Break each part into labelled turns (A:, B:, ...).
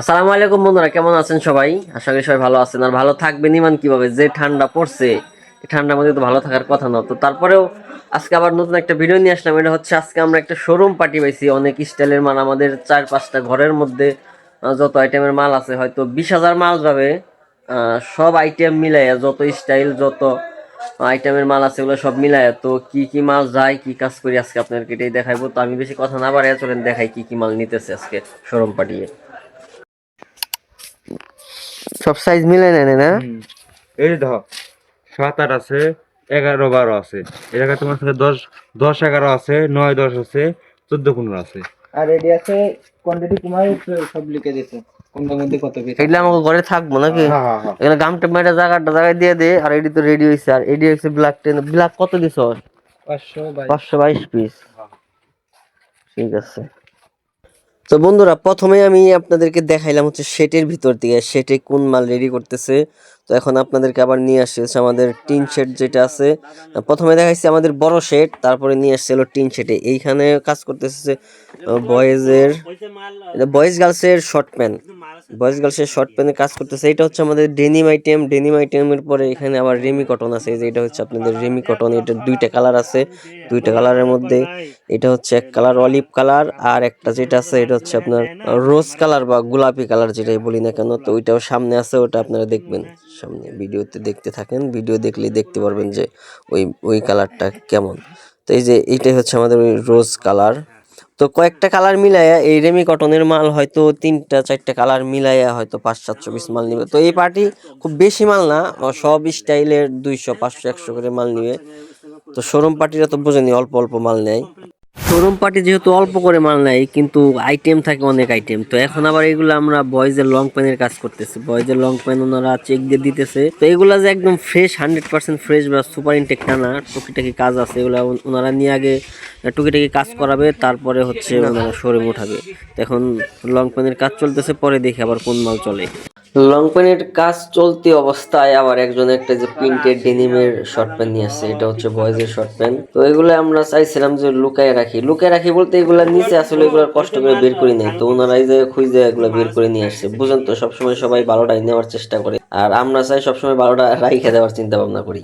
A: আসসালামু আলাইকুম বন্ধুরা, কেমন আছেন সবাই? আশা করি সবাই ভালো আছেন। আর ভালো থাকবেন ইমান কীভাবে? যে ঠান্ডা পড়ছে ঠান্ডার মধ্যে তো ভালো থাকার কথা না। তো তারপরেও আজকে আবার নতুন একটা ভিডিও নিয়ে আসলাম। এটা হচ্ছে আজকে আমরা একটা শোরুম পার্টি পাইছি। অনেক স্টাইলের মাল, আমাদের চার পাঁচটা ঘরের মধ্যে যত আইটেমের মাল আছে, হয়তো বিশ হাজার মাল যাবে। সব আইটেম মিলাইয়া, যত স্টাইল যত আইটেমের মাল আছে ওগুলো সব মিলাইয়া, তো কি কি মাল যায়, কি কাজ করি আজকে আপনাদেরকে এটাই দেখাইবো। তো আমি বেশি কথা না বাড়াইয়া চলেন, দেখাই কি কি মাল নিতেছে আজকে শোরুম পার্টিয়ে সব সাইজ মিলে নেয় না।
B: এই ধর সাত আট আছে এগারো বারো আছে। জায়গায় তোমার সাথে দশ দশ এগারো আছে নয় দশ আছে চোদ্দ পনেরো আছে।
C: আর রেডি আছে কোয়ান্টিটি কুমার সব লিখে কোনটার মধ্যে কত পিস
A: এগুলো আমাকে ঘরে থাকব নাকি?
B: হ্যাঁ হ্যাঁ হ্যাঁ।
A: এগুলো গামটা মেয়েটা জায়গাটা জায়গায় দিয়ে দে আর এডি তো রেডি হয়েছে। আর এডি হয়েছে ব্ল্যাক টেন ব্ল্যাক কত দিছ?
C: পাঁচশো
A: পাঁচশো বাইশ পিস ঠিক আছে। তো বন্ধুরা প্রথমে আমি আপনাদেরকে দেখাইলাম হচ্ছে শেটের ভিতর দিয়ে শেটে কোন মাল রেডি করতেছে। তো এখন আপনাদেরকে আবার নিয়ে আসছে আমাদের টিন শেড যেটা আছে। প্রথমে দেখাইছি আমাদের বড় শেড, তারপরে নিয়ে আসছে হলো টিন শেডে। এইখানে কাজ করতেছে বয়েজের বয়েজ গার্লসের শর্ট প্যান্ট। বয়েজ গার্লসের শর্ট প্যান্টে কাজ করতেছে। এটা হচ্ছে আমাদের ডেনিম আইটেম। ডেনিম আইটেমের পরে এখানে আবার রেমি কটন আছে। যে এটা হচ্ছে আপনাদের রেমি কটন। এটা দুইটা কালার আছে। দুইটা কালারের মধ্যে এটা হচ্ছে এক কালার অলিভ কালার আর একটা যেটা আছে, এটা হচ্ছে আপনার রোজ কালার বা গোলাপি কালার যেটাই বলি না কেন, তো ওইটাও সামনে আছে, ওটা আপনারা দেখবেন। সামনে ভিডিওতে দেখতে থাকেন। ভিডিও দেখলেই দেখতে পারবেন যে ওই ওই কালারটা কেমন। তো এই যে এইটাই হচ্ছে আমাদের ওই রোজ কালার তো কয়েকটা কালার মিলাইয়া এই রেমি কটনের মাল হয়তো তিনটা, চারটা কালার মিলাইয়া হয়তো পাঁচ সাতশো পিস মাল নিবে। তো এই পার্টি খুব বেশি মাল না, সব স্টাইলের দুইশো, পাঁচশো, একশো করে মাল নিবে। তো শোরুম পার্টিরা তো বোঝেনি, অল্প অল্প মাল নেয়। শোরুম পার্টি যেহেতু অল্প করে মাল নেয়, কিন্তু আইটেম থাকে অনেক আইটেম তো এখন আবার এগুলো আমরা বয়েজের লং প্যানের কাজ করতেছি। বয়েজের লং প্যান ওনারা চেক দিয়ে দিতেছে। তো এগুলা যে একদম ফ্রেশ হান্ড্রেড পার্সেন্ট ফ্রেশ বা সুপার ইনটেক না টুকিটাকি কাজ আছে। এগুলা ওন- ওনারা নিয়ে আগে টুকিটাকি কাজ করাবে, তারপরে হচ্ছে ওনারা শোরুম উঠাবে। তো এখন লং প্যানের কাজ চলতেছে, পরে দেখি আবার কোন মাল চলে। লং প্যান্টের কাজ চলতি অবস্থায় আবার একজন একটা যে প্রিন্টেড ডেনিমের শর্ট প্যান্ট নিয়ে আসছে, এটা হচ্ছে বয়েজের শর্ট প্যান্ট। তো এগুলো আমরা চাইছিলাম যে লুকায় রাখি। লুকায় রাখি বলতে এগুলো নিচে আসলে এগুলো কষ্ট করে বের করে নেই তো ওনারা এই যে খুঁজে এগুলো বের করে নিয়ে আসছে। বুঝেন তো, সবসময় সবাই বারোটাই নেওয়ার চেষ্টা করে। আর আমরা চাই সবসময় বারোটা রাইখে দেওয়ার চিন্তা ভাবনা করি।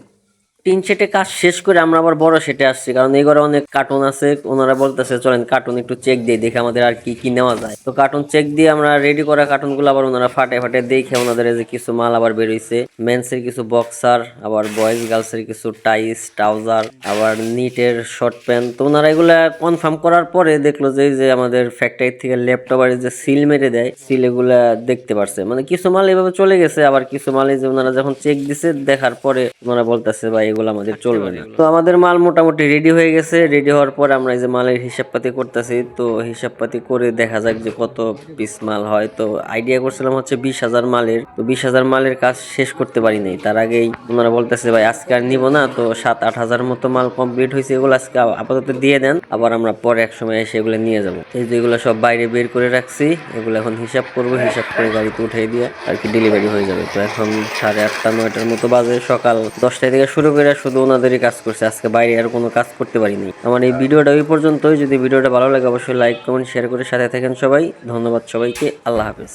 A: তিন সেটে কাজ শেষ করে আমরা আবার বড় সেটে আসছি, কারণ এই ঘরে অনেক কার্টুন আছে, ওনারা বলতেছে, চলেন কার্টুন একটু চেক দিয়ে দেখে আমাদের আর কি কি নেওয়া যায়। তো কার্টুন চেক দিয়ে আমরা রেডি করা কার্টুনগুলো আবার ওনারা ফাটে ফাটে দেখে ওনাদের যে কিছু মাল আবার বেরোইছে। মেন্সের কিছু বক্সার আবার বয়েজ গার্লসের কিছু টাইস ট্রাউজার আবার নিটের শর্ট প্যান্ট তো ওনারা এগুলা কনফার্ম করার পরে দেখল যে যে আমাদের ফ্যাক্টরি থেকে ল্যাপটপের যে সিল মেরে দেয় সিল এগুলা দেখতে পারছে। মানে কিছু মাল এভাবে চলে গেছে, আবার কিছু মাল এই যে ওনারা যখন চেক দিছে, দেখার পরে ওনারা বলতেছে, ভাই এগুলো আমাদের চলবে না। তো আমাদের মাল মোটামুটি রেডি হয়ে গেছে রেডি হওয়ার পর আমরা এই যে মালের হিসাব পাতি করতেছি তো হিসাব পাতি করে দেখা যাক যে কত পিস মাল হয়। তো আইডিয়া করছিলাম হচ্ছে বিশ হাজার মালের তো বিশ হাজার মালের কাজ শেষ করতে পারি নাই। তার আগেই ওনারা বলতেছে ভাই আজকে আর নিবো না। তো সাত আট হাজার মতো মাল কমপ্লিট হয়েছে এগুলো আজকে আপাতত দিয়ে দেন। আবার আমরা পরে এক সময় এসে এগুলো নিয়ে যাব। এই যে এগুলো সব বাইরে বের করে রাখছি এগুলো এখন হিসাব করব হিসাব করে গাড়িতে উঠিয়ে দিয়ে আর কি ডেলিভারি হয়ে যাবে। তো এখন সাড়ে আটটা নয়টার মতো বাজে সকাল দশটা থেকে শুরু করে শুধু ওনাদেরই কাজ করছে। আজকে বাইরে আর কোনো কাজ করতে পারিনি। আমার এই ভিডিওটা ওই পর্যন্তই। যদি ভিডিওটা ভালো লাগে, অবশ্যই লাইক কমেন্ট শেয়ার করে সাথে থাকেন সবাই। ধন্যবাদ সবাইকে। আল্লাহ হাফেজ।